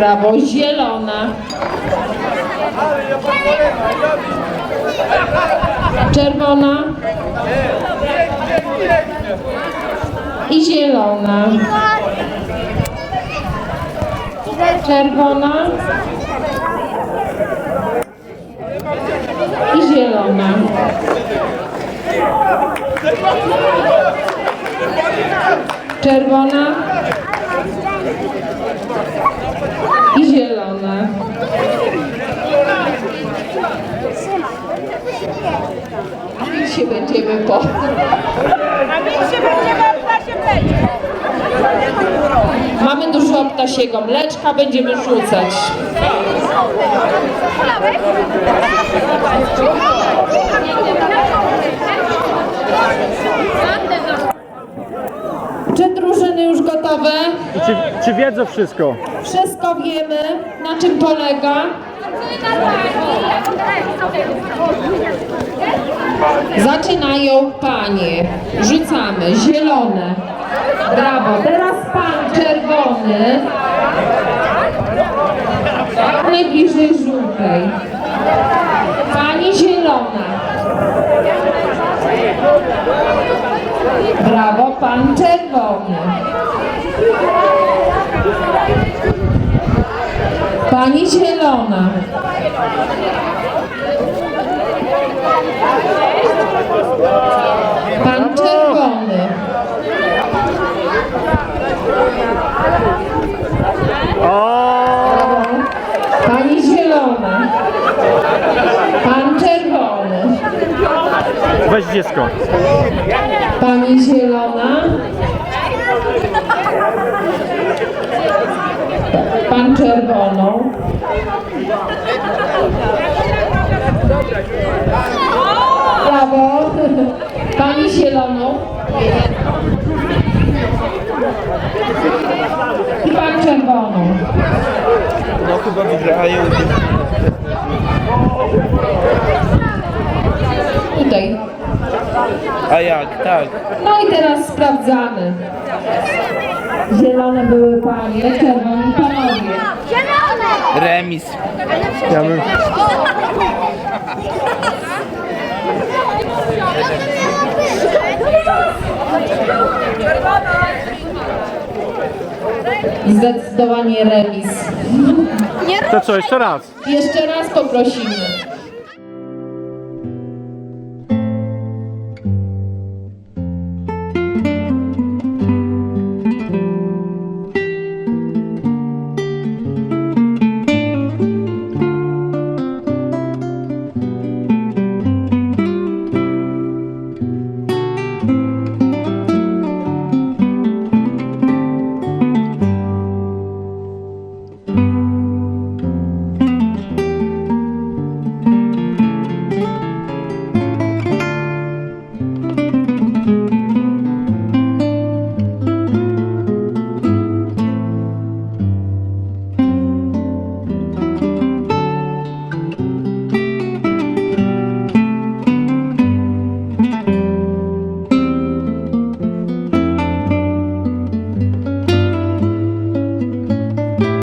Brawo, zielona. Czerwona. I zielona. Czerwona. I zielona. Czerwona. I zielona. A się będziemy po. A my się będziemy w klasie mleczka. Mamy dużo ptasiego mleczka, będziemy rzucać. Czy drużyny już gotowe? Czy, czy wiedzą wszystko? Wszystko wiemy, na czym polega. Zaczynają panie. Rzucamy. Zielone. Brawo. Teraz pan czerwony. Najbliżej żółtej. Pani zielona. Brawo, pan czerwony. Pani zielona. Pan czerwony. O! Pani zielona. Pan czerwony. Weź dziecko. Pani zielona. Pan czerwoną. Pani zieloną. I pan czerwoną. No chyba wygrają. Tutaj. A jak? Tak. No i teraz sprawdzamy. Zielone były panie, czerwoni panowie. Zielone! Remis. Ja bym... Zdecydowanie remis. To co, jeszcze raz? Jeszcze raz poprosimy.